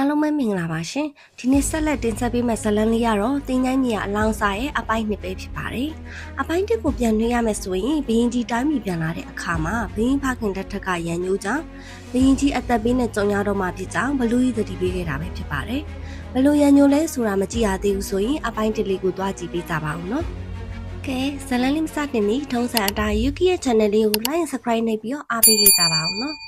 အားလုံးပဲမင်္ဂလာပါရှင်ဒီနေ့ဆက်လက်တင်ဆက်ပေးမယ့်ဇာတ်လမ်းလေးကတော့တင်းချိုင်းမြေအလောင်းစားရဲ့အပိုင်းနှစ်ပဲဖြစ်ပါတယ်အပိုင်းတစ်ကိုပြန်နှွှဲရမယ်ဆိုရင်ဘရင်ကြီးတိုင်းပြည်ပြန်လာတဲ့အခါမှာဘရင်ဖခင်တက်ထက်ကရန်ညိုးကြောင့်ဘရင်ကြီးအသက်ပေးနဲ့ကြုံရတော့မှဖြစ်ကြောင်းဘလူးကြီးတတိပေးခဲ့တာပဲဖြစ်ပါတယ်ဘလူးရန်ညိုးလဲဆိုတာမကြည့်ရသေးဘူးဆိုရင်အပိုင်းတစ်လေးကိုတွားကြည့်ပေးကြပါဦးနော်ကဲဇာတ်လမ်းလေးမစတင်မီထုံးစံအတိုင်း Yuki ရဲ့ channel လေးကို like and subscribe နှိပ်ပြီးတော့အားပေးကြပါဦးနော်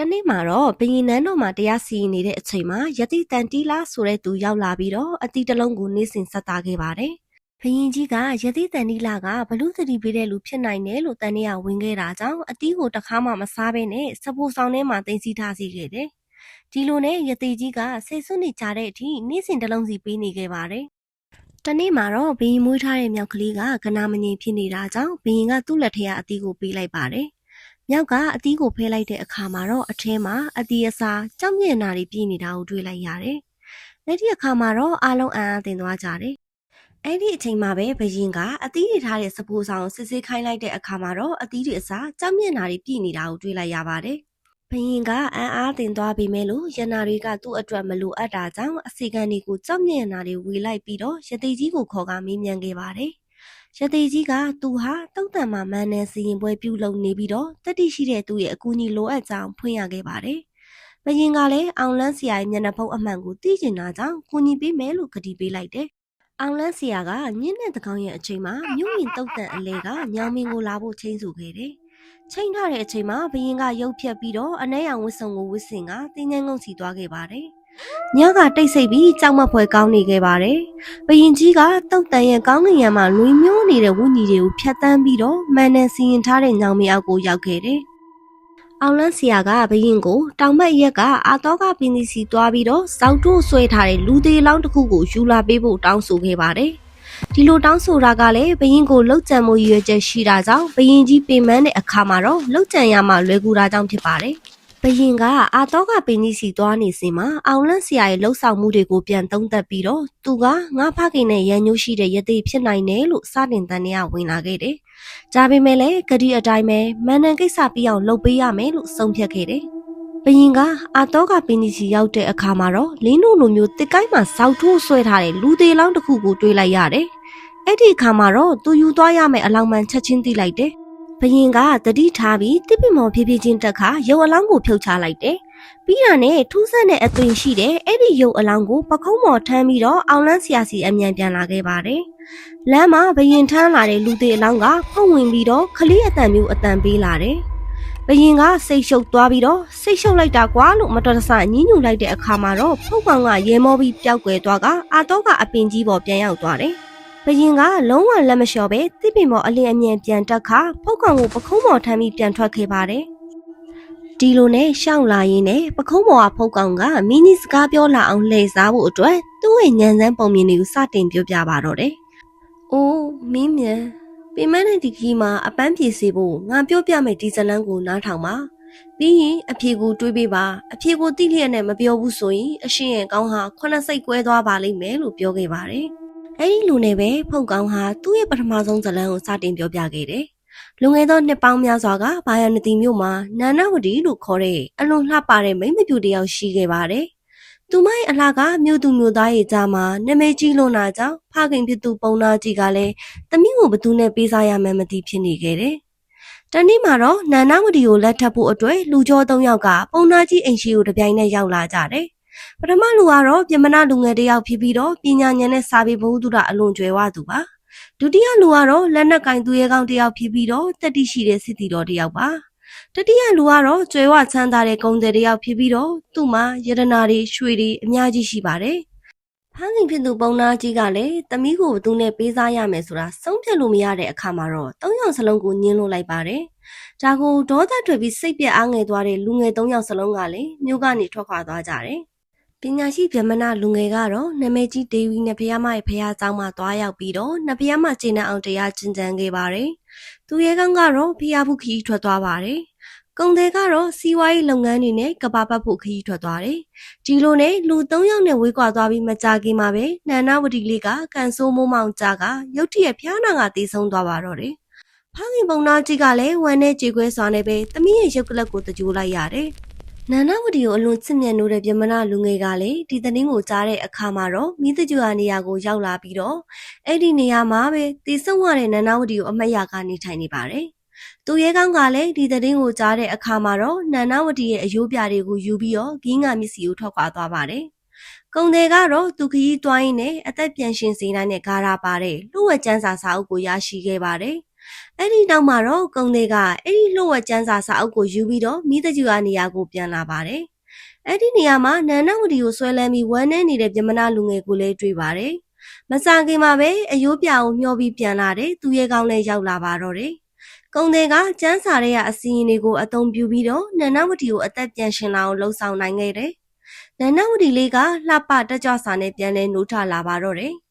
တနေ့မှာတော့ဘရင်နန်းတော်မှာတရားစီရင်နေတဲ့အချိန်မှာယတိတန်တီလာဆိုတဲ့သူရောက်လာပြီးတော့အတီတစ်လုံးကိုနေစဉ်ဆက်သားခဲ့ပါတယ်။ဘရင်ကြီးကယတိတန်တီလာကဘလူသတိပေးတဲ့လူဖြစ်နိုင်တယ်လို့တန်နေရဝင်ခဲ့တာကြောင့်အတီကိုတစ်ခါမှမစားဘဲနဲ့စပူဆောင်ထဲမှာတင်စီထားစီခဲ့တယ်။ဒီလိုနဲ့ယတိကြီးကဆိတ်ဆွနေကြတဲ့အထိနေစဉ်တစ်လုံးစီပေးနေခဲ့ပါတယ်။တနေ့မှာတော့ဘရင်မွေးထားတဲ့မြောက်ကလေးကကနာမငြိမ်ဖြစ်နေတာကြောင့်ဘရင်ကသူ့လက်ထက်ကအတီကိုပေးလိုက်ပါတယ်။ မြောက်ကအသီးကိုဖဲလိုက်တဲ့အခါမှာတော့အထဲမှာအသီးအစာကြောက်မြင့်နာတွေပြည်နေတာကိုတွေ့လိုက်ရတယ်။လက်ဒီအခါမှာတော့အားလုံးအံ့အားသင့်သွားကြတယ်။အဲ့ဒီအချိန်မှာပဲဘရင်ကအသီးတွေထားတဲ့စပူဆောင်ကိုစစ်စစ်ခိုင်းလိုက်တဲ့အခါမှာတော့အသီးတွေအစာကြောက်မြင့်နာတွေပြည်နေတာကိုတွေ့လိုက်ရပါတယ်။ဘရင်ကအံ့အားသင့်သွားပြီမဲ့လို့ရနာတွေကသူ့အတွက်မလိုအပ်တာကြောင့်အစီကံတွေကိုကြောက်မြင့်နာတွေဝေလိုက်ပြီးတော့ရသေးကြီးကိုခေါ်ကမေးမြန်းခဲ့ပါတယ်။ ရသေးကြီးကသူဟာတုတ်တံမှာမန်းနဲ့စီရင်ပွဲပြုလုပ်နေပြီးတော့တတိရှိတဲ့သူရဲ့အကူအညီလိုအပ်ကြောင်းဖွင့်ရခဲ့ပါတယ်။ဘရင်ကလည်းအောင်လန်းဆရာရဲ့မျက်နှာဖုံးအမှန်ကိုသိကျင်တာကြောင့်ကူညီပေးမယ်လို့ကတိပေးလိုက်တယ်။အောင်လန်းဆရာကညင်းတဲ့တကောင်ရဲ့အချိန်မှာမြို့ရင်တုတ်တံအလဲကညောင်မင်းကိုလာဖို့ချိန်ဆခဲ့တယ်။ချိန်ထားတဲ့အချိန်မှာဘရင်ကရုပ်ဖြတ်ပြီးတော့အနှဲရောင်ဝတ်စုံကိုဝတ်ဆင်ကတင်းငန်းငုံစီသွားခဲ့ပါတယ်။ ညကတိတ်ဆိတ်ပြီးကြောက်မက်ဖွယ်ကောင်းနေခဲ့ပါတယ်။ဘရင်ကြီးကတုတ်တန်ရဲ့ကောင်းကင်ယံမှာလွင်မျိုးနေတဲ့ဝိညာဉ်တွေကိုဖျက်ဆီးပြီးတော့မန်နဲ့စီရင်ထားတဲ့ညောင်မအောက်ကိုရောက်ခဲ့တယ်။အောင်လန်းဆရာကဘရင်ကိုတောင်ဘက်ရက်ကအာတောကပင်စီစီသွားပြီးတော့စောက်တို့ဆွဲထားတဲ့လူသေးလောင်းတစ်ခုကိုယူလာပေးဖို့တောင်းဆိုခဲ့ပါတယ်။ဒီလိုတောင်းဆိုတာကလည်းဘရင်ကိုလှုပ်ကြံမှုရည်ရွယ်ချက်ရှိတာကြောင့်ဘရင်ကြီးပင်မတဲ့အခါမှာတော့လှုပ်ကြံရမှလွယ်ကူတာကြောင့်ဖြစ်ပါတယ်။ ဘရင်ကအာတော့ကပင်ကြီးစီသွားနေစဉ်မှာအောင်လန့်ဆရာရဲ့လှုပ်ဆောင်မှုတွေကိုပြန်သုံးသပ်ပြီးတော့သူကငါဖခင်နဲ့ရန်ညိုးရှိတဲ့ယသိဖြစ်နိုင်တယ်လို့စတင်တန်နေရဝင်လာခဲ့တယ်။ဒါပေမဲ့လည်းဂတိအတိုင်းပဲမန်နန်ကိစ္စပြီးအောင်လုပ်ပေးရမယ်လို့ဆုံးဖြတ်ခဲ့တယ်။ဘရင်ကအာတော့ကပင်ကြီးစီရောက်တဲ့အခါမှာတော့လင်းတို့လိုမျိုးတစ်ကိုင်းမှာစောက်ထိုးဆွဲထားတဲ့လူသေးလောင်းတစ်ခုကိုတွေ့လိုက်ရတယ်။အဲ့ဒီအခါမှာတော့သူယူသွားရမယ့်အလောင်းမှန်ချက်ချင်းသိလိုက်တယ်။ ဘရင်ကတတိထားပြီးတစ်ပင်မော်ဖြည်းဖြည်းချင်းတက်ခါရုပ်အလောင်းကိုဖြုတ်ချလိုက်တယ်။ပြီးတာနဲ့ထူးဆန်းတဲ့အသွင်ရှိတဲ့အဲ့ဒီရုပ်အလောင်းကိုပခုံးမော်ထမ်းပြီးတော့အောင်လန်းဆရာစီအမြန်ပြန်လာခဲ့ပါတယ်။လမ်းမှာဘရင်ထမ်းလာတဲ့လူသေးအလောင်းကဖုံဝင်ပြီးတော့ခလေးအတန်မျိုးအတန်ပေးလာတယ်။ဘရင်ကစိတ်ရှုပ်သွားပြီးတော့စိတ်ရှုပ်လိုက်တာကွာလို့မတော်တဆညှဉ်းညူလိုက်တဲ့အခါမှာတော့ဖုတ်ကောင်ကရေမောပြီးပျောက်ကွယ်သွားကအာတော့ကအပင်ကြီးပေါ်ပြန်ရောက်သွားတယ်။ ဘရင်ကလုံးဝလက်မလျှော်ပဲတစ်ပင်ပေါ်အလင်းအမြန်ပြန်တက်ခါဖုတ်ကောင်ကိုပခုံးပေါ်ထမ်းပြီးပြန်ထွက်ခဲ့ပါတယ်။ဒီလိုနဲ့ရှောင်းလာရင်းနဲ့ပခုံးပေါ်ကဖုတ်ကောင်ကမင်းကြီးစကားပြောလာအောင်လှည့်စားဖို့အတွက်သူ့ရဲ့ညံစမ်းပုံမြင်တွေကိုစတင်ပြောပြပါတော့တယ်။အိုးမင်းမြန်ပင်မနဲ့ဒီကြီးမှာအပန်းပြေစေဖို့ငါပြောပြမယ်ဒီဇလန်းကိုနားထောင်ပါ။ပြီးရင်အဖြေကိုတွေးပေးပါအဖြေကိုတိလျက်နဲ့မပြောဘူးဆိုရင်အရှင်ရဲ့ကောင်းဟာခုနှစ်စိတ်ကွဲသွားပါလိမ့်မယ်လို့ပြောခဲ့ပါတယ်။ အဲ့ဒီလူနဲ့ပဲဖုန်ကောင်းဟာသူ့ရဲ့ပထမဆုံးဇာတ်လမ်းကိုစတင်ပြောပြခဲ့တယ်။လူငယ်သောနှစ်ပေါင်းများစွာကဘာယာနတီမြို့မှာနာနာဝတီလို့ခေါ်တဲ့အလွန်လှပတဲ့မိန်းမပြူတစ်ယောက်ရှိခဲ့ပါတယ်။သူမရဲ့အလှကမြို့သူမြို့သားရဲ့ကြားမှာနာမည်ကြီးလွန်းတာကြောင့်ဖခင်ဖြစ်သူပုံနာကြီးကလည်းသမီးကိုဘသူနဲ့ပေးစားရမှန်းမသိဖြစ်နေခဲ့တယ်။တနေ့မှာတော့နာနာဝတီကိုလက်ထပ်ဖို့အတွက်လူကျော်၃ယောက်ကပုံနာကြီးအိမ်ရှိကိုတပြိုင်နက်ရောက်လာကြတယ်။ ပထမလူကတော့ပြမနာလူငယ်တစ်ယောက်ဖြစ်ပြီးတော့ပညာဉာဏ်နဲ့စာပေဘုဟုတုဒအလွန်ကျွယ်ဝသူပါဒုတိယလူကတော့လက်နက်ကင်သူရဲကောင်းတစ်ယောက်ဖြစ်ပြီးတော့တတိရှိတဲ့စစ်တီတော်တစ်ယောက်ပါတတိယလူကတော့ကျွယ်ဝချမ်းသာတဲ့ဂုံတယ်တစ်ယောက်ဖြစ်ပြီးတော့သူ့မှာယရနာတွေရွှေတွေအများကြီးရှိပါတယ်ဖခင်ဖြစ်သူပုံနာကြီးကလည်းတမီးကိုဘသူနဲ့ပေးစားရမယ်ဆိုတာဆုံးဖြတ်လို့မရတဲ့အခါမှာတော့သုံးယောက်စလုံးကိုညှင်းလို့လိုက်ပါတယ်ဒါကိုဒေါသထွက်ပြီးစိတ်ပြက်အားငယ်သွားတဲ့လူငယ်သုံးယောက်စလုံးကလည်းမြို့ကနေထွက်ခွာသွားကြတယ် ပညာရှိဗြဟ္မဏလူငယ်ကတော့နာမည်ကြီးဒေဝီနဖယားမရဲ့ဖယားကျောင်းမှာသွားရောက်ပြီးတော့နဖယားမကျေနပ်အောင်တရားကျင့်ကြံခဲ့ပါတယ်။သူရဲကောင်းကတော့ဖယားဖို့ခီးထွက်သွားပါတယ်။ကုံတယ်ကတော့စီးပွားရေးလုပ်ငန်းတွေနဲ့ကဘာပတ်ဖို့ခီးထွက်သွားတယ်။ဒီလိုနဲ့လူ၃ယောက်နဲ့ဝေးကွာသွားပြီးမကြခင်မှာပဲနန္ဒဝတီလေးကကန်ဆိုးမိုးမောင်ကြကရုတ်တရက်ဖျားနာကတေဆုံးသွားပါတော့တယ်။ဖခင်ပုံနာကြီးကလည်းဝမ်းနဲ့ကြေခွဲစွာနဲ့ပဲသမီးရဲ့ရုပ်ကလပ်ကိုတကြိုးလိုက်ရတယ်။ နန္ဒဝတီကိုအလွန်ချစ်မြတ်နိုးတဲ့ပြမနာလူငယ်ကလည်းဒီသတင်းကိုကြားတဲ့အခါမှာတော့မိသကြွာနေရာကိုရောက်လာပြီးတော့အဲ့ဒီနေရာမှာပဲတည်ဆုံရတဲ့နန္ဒဝတီကိုအမတ်ရကနေထိုင်နေပါတယ်။သူရဲကောင်းကလည်းဒီသတင်းကိုကြားတဲ့အခါမှာတော့နန္ဒဝတီရဲ့အယိုးပြတွေကိုယူပြီးတော့ဂင်းငါမျက်စီကိုထွက်ခွာသွားပါတယ်။ကုံတယ်ကတော့သူခရီးတွိုင်းနဲ့အသက်ပြန်ရှင်စေနိုင်တဲ့ဂါရာပါတဲ့လူဝက်ကျန်းစာစာအုပ်ကိုရရှိခဲ့ပါတယ်။ အဲ့ဒီနောက်မှာတော့ကုံတွေကအဲ့ဒီလှုပ်ဝက်ကျန်းစာစာအုပ်ကိုယူပြီးတော့မိသကျူအနေရာကိုပြန်လာပါတယ်။အဲ့ဒီနေရာမှာနန္ဒဝတီကိုဆွဲလန်းပြီးဝမ်းနေနေတဲ့ပြမနာလူငယ်ကိုလည်းတွေ့ပါတယ်။မစခင်မှာပဲအယိုးပြာကိုမျောပြီးပြန်လာတဲ့သူရဲကောင်းလည်းရောက်လာပါတော့တယ်။ကုံတွေကကျန်းစာတွေကအစီရင်တွေကိုအသုံးပြုပြီးတော့နန္ဒဝတီကိုအသက်ပြန်ရှင်လာအောင်လှုံ့ဆော်နိုင်ခဲ့တယ်။နန္ဒဝတီလေးကလှပတက်ကြွစာနဲ့ပြန်လဲနိုးထလာပါတော့တယ်။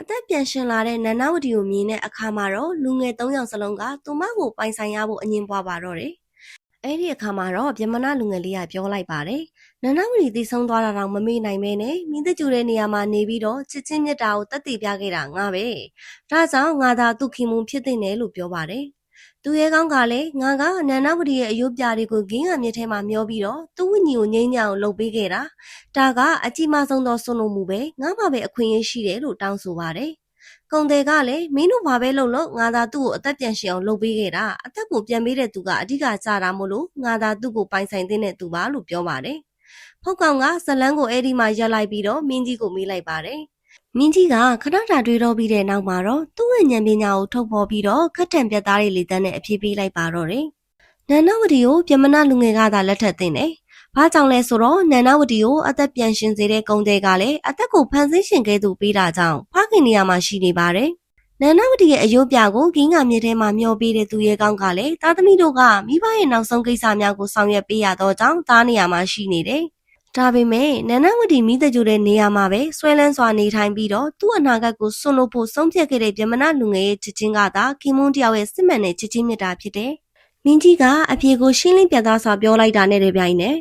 အသက်ပြန်ရှင်လာတဲ့နန္ဒဝတီကိုမြင်တဲ့အခါမှာတော့လူငယ်၃ယောက်စလုံးကသူမကိုပိုင်ဆိုင်ရဖို့အငြင်းပွားပါတော့တယ်။အဲ့ဒီအခါမှာတော့ဗြဟ္မဏလူငယ်လေးကပြောလိုက်ပါတယ်။နန္ဒဝတီတည်ဆုံးသွားတာတော့မမေ့နိုင်ပဲနဲ့မိသက်ကျူတဲ့နေရာမှာနေပြီးတော့ချစ်ချင်းမြတ်တာကိုတက်တည်ပြခဲ့တာငါပဲ။ဒါကြောင့်ငါသာသူခင်မုံဖြစ်တဲ့နယ်လို့ပြောပါတယ်။ သူရဲကောင်းကလည်းငါကနန္ဒဝတီရဲ့အယုတ်ပြတွေကိုဂင်းကမြစ်ထဲမှာမျောပြီးတော့သူ့ဝိညာဉ်ကိုငိမ့်ညအောင်လှုပ်ပေးခဲ့တာ။ဒါကအကြီးမားဆုံးသောဆွလို့မှုပဲငါမှပဲအခွင့်အရေးရှိတယ်လို့တောင်းဆိုပါတယ်။ကုံတယ်ကလည်းမင်းတို့ဘာပဲလုပ်လို့ငါသာသူ့ကိုအသက်ပြန်ရှင်အောင်လုပ်ပေးခဲ့တာအသက်ကိုပြန်ပေးတဲ့သူကအဓိကကြတာမို့လို့ငါသာသူ့ကိုပိုင်ဆိုင်တဲ့သူပါလို့ပြောပါတယ်။ဖုတ်ကောင်ကဇလန်းကိုအဲ့ဒီမှာရက်လိုက်ပြီးတော့မင်းကြီးကိုမေးလိုက်ပါတယ်။ မင်းကြီးကခဏတာတွေးတော့ပြီးတဲ့နောက်မှာတော့သူ့ရဲ့ဉာဏ်ပညာကိုထုတ်ဖော်ပြီးတော့ခက်ထန်ပြတ်သားတဲ့လေတန်းနဲ့အပြေးပေးလိုက်ပါတော့တယ်။နန္ဒဝတီကိုပြမနာလူငယ်ကသာလက်ထပ်တင်တယ်။ဘာကြောင့်လဲဆိုတော့နန္ဒဝတီကိုအသက်ပြန်ရှင်စေတဲ့ကုံတဲ့ကလည်းအသက်ကိုဖန်ဆင်းရှင်ခဲ့သူပေးတာကြောင့်ဖခင်နေရာမှာရှိနေပါတယ်။နန္ဒဝတီရဲ့အယုတ်ပြကိုဂင်းကမြေထဲမှာမျောပေးတဲ့သူရဲ့ကောင်းကလည်းသားသမီးတို့ကမိဘရဲ့နောက်ဆုံးကိစ္စများကိုဆောင်ရွက်ပေးရတော့ကြောင့်သားနေရာမှာရှိနေတယ်။ ဒါပေမဲ့နန္ဒဝတီမိသက်ကျိုတဲ့နေရာမှာပဲဆွဲလန်းစွာနေထိုင်ပြီးတော့သူ့အနာဂတ်ကိုစွန့်လို့ဖို့ဆုံးဖြတ်ခဲ့တဲ့ဗြဟ္မဏလူငယ်ရဲ့ချစ်ချင်းကသာခင်မွန်းတယောက်ရဲ့စစ်မှန်တဲ့ချစ်ချင်းမြတ်တာဖြစ်တယ်။မင်းကြီးကအပြေကိုရှင်းလင်းပြသစွာပြောလိုက်တာနဲ့တပြိုင်နက်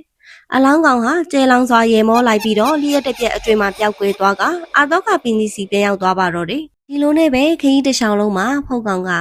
အလောင်းကောင်ဟာကျဲလောင်စွာရေမောလိုက်ပြီးတော့လျှက်တစ်ပြက်အတွင်မှာပျောက်ကွယ်သွားကအာတော့ကပင်စီပြန်ရောက်သွားပါတော့တယ်။ဒီလိုနဲ့ပဲခရီးတစ်ချောင်းလုံးမှာဖုတ်ကောင်က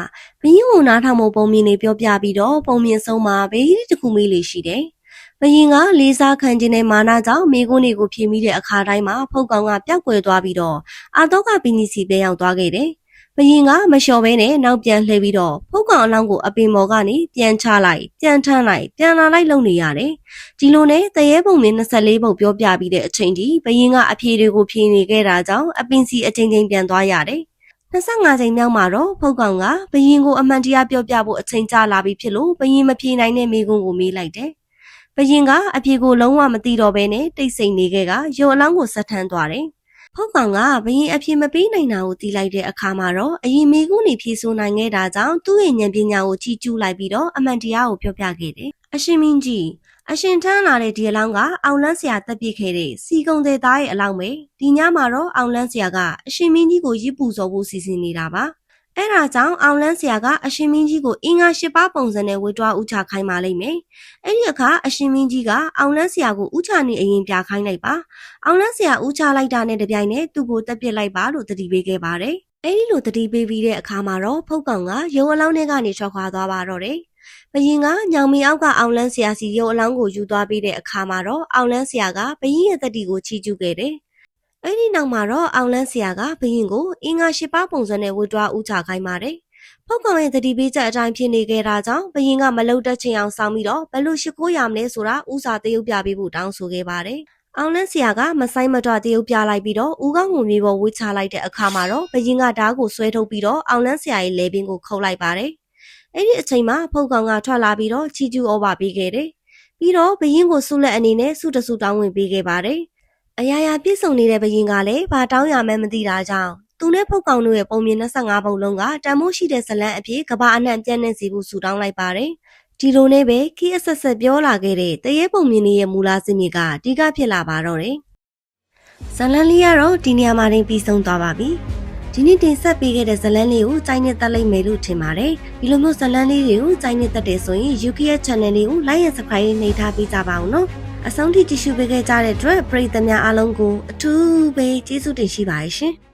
ဘင်းကိုနားထောင်မှုပုံမြင်နေပြောပြပြီးတော့ပုံမြင်ဆုံးမှာဘေးကြီးတစ်ခုမေးလေးရှိတယ်။ ဘရင်ကလေးစားခံခြင်းနဲ့မာနကြောင့်မိကုန်းတွေကိုဖြေမိတဲ့အခါတိုင်းမှာဖုတ်ကောင်ကပျောက်ကွယ်သွားပြီးတော့အာတော့ကပင်စီပြန်ရောက်သွားခဲ့တယ်။ဘရင်ကမလျှော်ဘဲနဲ့နောက်ပြန်လှည့်ပြီးတော့ဖုတ်ကောင်အလောင်းကိုအပင်ပေါ်ကနေပြန်ချလိုက်ပြန်ထမ်းလိုက်ပြန်လာလိုက်လုပ်နေရတယ်။ဒီလိုနဲ့တရေပုံမင်း24ပုံပြောပြပြီးတဲ့အချိန်ကြီးဘရင်ကအဖြေတွေကိုဖြေနေခဲ့တာကြောင့်အပင်စီအချိန်ချင်းပြန်သွားရတယ်။25ချိန်မြောက်မှာတော့ဖုတ်ကောင်ကဘရင်ကိုအမှန်တရားပြောပြဖို့အချိန်ကြာလာပြီဖြစ်လို့ဘရင်မဖြေနိုင်တဲ့မိကုန်းကိုမေးလိုက်တယ်။ ဘရင်ကအဖြေကိုလုံးဝမသိတော့ဘဲနဲ့တိတ်ဆိတ်နေခဲ့ကရုံအလောင်းကိုဆက်ထမ်းသွားတယ်။ဖုတ်ကောင်ကဘရင်အဖြစ်မပေးနိုင်တာကိုတီးလိုက်တဲ့အခါမှာတော့အရင်မေကုန်းနေဖြေဆိုနိုင်ခဲ့တာကြောင့်သူ့ရဲ့ဉာဏ်ပညာကိုကြီးကျူးလိုက်ပြီးတော့အမှန်တရားကိုပြောပြခဲ့တယ်။အရှင်မင်းကြီးအရှင်ထမ်းလာတဲ့ဒီအလောင်းကအောင်လန်းဆရာတက်ပြစ်ခဲ့တဲ့စီကုံသေးသားရဲ့အလောင်းပဲဒီညမှာတော့အောင်လန်းဆရာကအရှင်မင်းကြီးကိုရစ်ပူစော်ဖို့စီစဉ်နေတာပါ အဲ့ဒါကြောင့်အောင်လန်းဆရာကအရှင်မင်းကြီးကိုအင်္ဂါ၈ပါးပုံစံနဲ့ဝေတွားဥချခိုင်းပါလိမ့်မယ်။အဲ့ဒီအခါအရှင်မင်းကြီးကအောင်လန်းဆရာကိုဥချနေအရင်ပြခိုင်းလိုက်ပါ။အောင်လန်းဆရာဥချလိုက်တာနဲ့တပြိုင်နက်သူ့ကိုတက်ပစ်လိုက်ပါလို့တတိပေးခဲ့ပါတယ်။အဲ့ဒီလိုတတိပေးပြီးတဲ့အခါမှာတော့ဖုတ်ကောင်ကရုံအလောင်းထဲကနေထွက်ခွာသွားပါတော့တယ်။ဘရင်ကညောင်မီအောက်ကအောင်လန်းဆရာစီရုံအလောင်းကိုယူသွားပြီးတဲ့အခါမှာတော့အောင်လန်းဆရာကဘရင်ရဲ့တတိကိုချီးကျူးခဲ့တယ်။ အဲ့ဒီနောက်မှာတော့အောင်လန်းဆရာကဘရင်ကိုအင်္ဂါ၈ပါးပုံစံနဲ့ဝတ်တွားဥချခိုင်းပါတယ်။ဖုတ်ကောင်ရဲ့တတိပေးချက်အတိုင်းဖြစ်နေခဲ့တာကြောင့်ဘရင်ကမလုတ်တက်ချင်အောင်စောင့်ပြီးတော့ဘယ်လိုရှိခိုးရမလဲဆိုတာဥစာတရုပ်ပြပေးဖို့တောင်းဆိုခဲ့ပါတယ်။အောင်လန်းဆရာကမဆိုင်မတော့တရုပ်ပြလိုက်ပြီးတော့ဦးကောင်းကိုမြေပေါ်ဝှချလိုက်တဲ့အခါမှာတော့ဘရင်ကဓားကိုဆွဲထုတ်ပြီးတော့အောင်လန်းဆရာရဲ့လေပင်ကိုခုတ်လိုက်ပါတယ်။အဲ့ဒီအချိန်မှာဖုတ်ကောင်ကထွက်လာပြီးတော့ချီကျူးဩဘာပေးခဲ့တယ်။ပြီးတော့ဘရင်ကိုဆုလက်အနေနဲ့ဆုတဆုတောင်းဝင်ပေးခဲ့ပါတယ်။ အရာရာပြည့်စုံနေတဲ့ဘရင်ကလည်းဘာတောင်းရမှန်းမသိတာကြောင့်သူနဲ့ဖုတ်ကောင်တို့ရဲ့ပုံမြင်25ပုံလုံးကတန်မိုးရှိတဲ့ဇလန်းအဖြစ်ကဘာအနှံ့ပြန့်နှံ့စီဖို့ဆူတောင်းလိုက်ပါတယ်။ဒီလိုနဲ့ပဲခီးအဆက်ဆက်ပြောလာခဲ့တဲ့တရေပုံမြင်ရဲ့မူလာစစ်မြေကတိကဖြစ်လာပါတော့တယ်။ဇလန်းလေးကတော့ဒီနေရာမှာတင်ပြီးဆုံးသွားပါပြီ။ဒီနေ့တင်ဆက်ပေးခဲ့တဲ့ဇလန်းလေးကိုစိုင်းနဲ့တက်လိုက်မယ်လို့ထင်ပါတယ်။ဒီလိုမျိုးဇလန်းလေးတွေကိုစိုင်းနဲ့တက်တယ်ဆိုရင် UK ရဲ့ channel လေးကို like and subscribe နှိပ်ထားပေးကြပါအောင်နော်။ အဆုံးထိကြည့်ရှုပေးခဲ့ကြတဲ့အတွက်ပရိသတ်များအားလုံးကိုအထူးပဲကျေးဇူးတင်ရှိပါတယ်ရှင်။